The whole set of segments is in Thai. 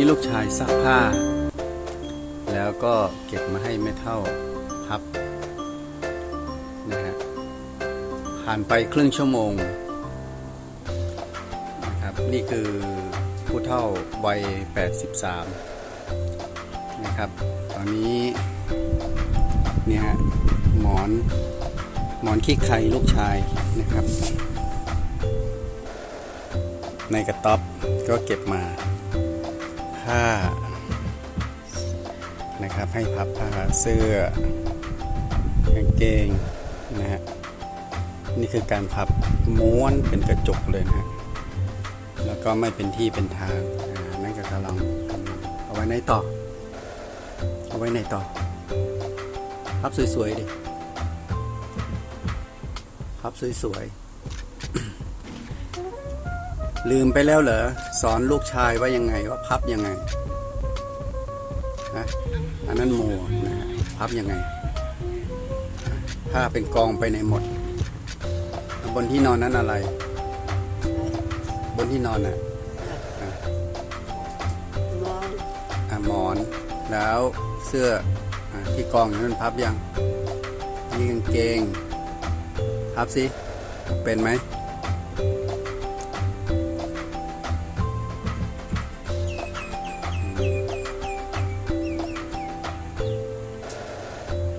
นี้ลูกชายซักผ้า แล้วก็เก็บมาให้แม่เท่าพับนะฮะผ่านไปครึ่งชั่วโมงนะครับนี่คือผู้เท่าวัย 83 นะครับ ตอนนี้เนี่ยฮะหมอนหมอนขี้ไข่ลูกชายนะครับ ในกระต๊อบก็เก็บมา ผ้านะครับ ให้พับผ้าเสื้อกางเกงนะฮะนี่คือการพับม้วนเป็นกระจกเลยนะฮะแล้วก็ไม่เป็นที่เป็นทางนั่นก็กำลังเอาไว้ในต่อ เอาไว้ในต่อ พับสวยๆดิ พับสวยๆ ลืมไปแล้วเหรอ สอนลูกชายว่ายังไงว่าพับยังไงนะอันนั้นโมนะฮะพับยังไงผ้าเป็นกองไปในหมด บนที่นอนนั้นอะไร บนที่นอนน่ะอนอะหมอน แล้วเสื้ออที่กองนั้นพับยังนี่กางเกง พับสิ เป็นไหม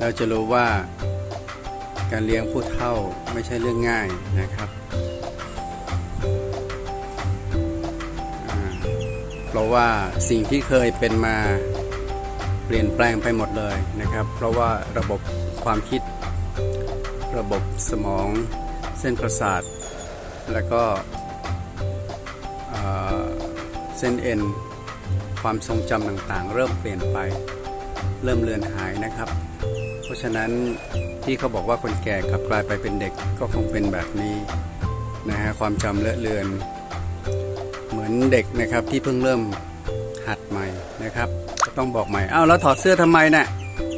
เราจะรู้ว่าการเลี้ยงผู้เฒ่าไม่ใช่เรื่องง่ายนะครับเพราะว่าสิ่งที่เคยเป็นมาเปลี่ยนแปลงไปหมดเลยนะครับ เพราะว่าระบบความคิด ระบบสมองเส้นประสาท แล้วก็เส้นเอ็นความทรงจำต่างๆ เริ่มเปลี่ยนไป เริ่มเลือนหายนะครับ ราะฉะนั้นที่เขาบอกว่าคนแก่กลับกลายไปเป็นเด็กก็คงเป็นแบบนี้นะฮะความจำเลอะเลือน เหมือนเด็กนะครับที่เพิ่งเริ่มหัดใหม่นะครับก็ต้องบอกใหม่อ้าวแล้วถอดเสื้อทำไมน่ะ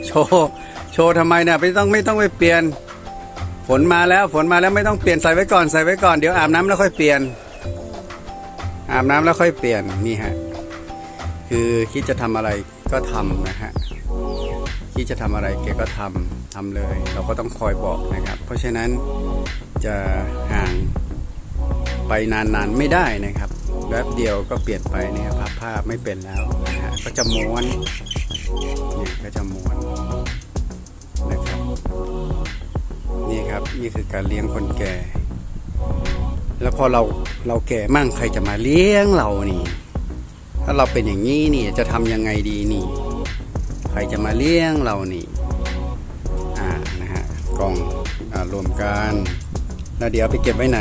โชว์โชว์ทำไมน่ะไม่ต้องไม่ต้องไปเปลี่ยน ฝนมาแล้วฝนมาแล้วไม่ต้องเปลี่ยนใส่ไว้ก่อนใส่ไว้ก่อนเดี๋ยวอาบน้ำแล้วค่อยเปลี่ยน อาบน้ำแล้วค่อยเปลี่ยนนี่ฮะคือคิดจะทำอะไรก็ทำนะฮะ ที่จะทำอะไรแกก็ทำทำเลย เราก็ต้องคอยบอกนะครับ เพราะฉะนั้นจะห่างไปนานๆไม่ได้นะครับแป๊บเดียวก็เปลี่ยนไปเนี่ยพับผ้าไม่เป็นแล้วนะฮะก็จะม้วนเนี่ยก็จะม้วนนะครับนี่ครับนี่คือการเลี้ยงคนแก่ แล้วพอเราเราแก่มั่งใครจะมาเลี้ยงเรานี่ ถ้าเราเป็นอย่างนี้นี่จะทำยังไงดีนี่ ใครจะมาเลี้ยงเรานี่อ่านะฮะกล่องอ่ารวมกันแล้วเดี๋ยวไปเก็บไว้ไหน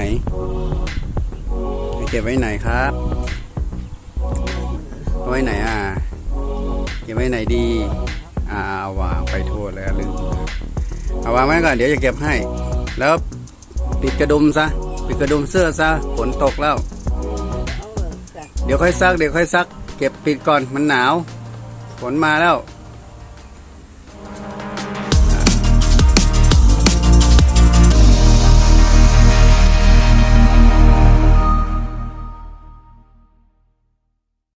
ไปเก็บไว้ไหนครับไว้ไหนอะเก็บไว้ไหนดี อ่าเอาวางไปทั่วเลยลืมเอาวางไว้ก่อนเดี๋ยวจะเก็บให้ แล้วปิดกระดุมซะปิดกระดุมเสื้อซะฝนตกแล้ว เดี๋ยวค่อยซักเดี๋ยวค่อยซัก เก็บปิดก่อนมันหนาว ฝนมาแล้ว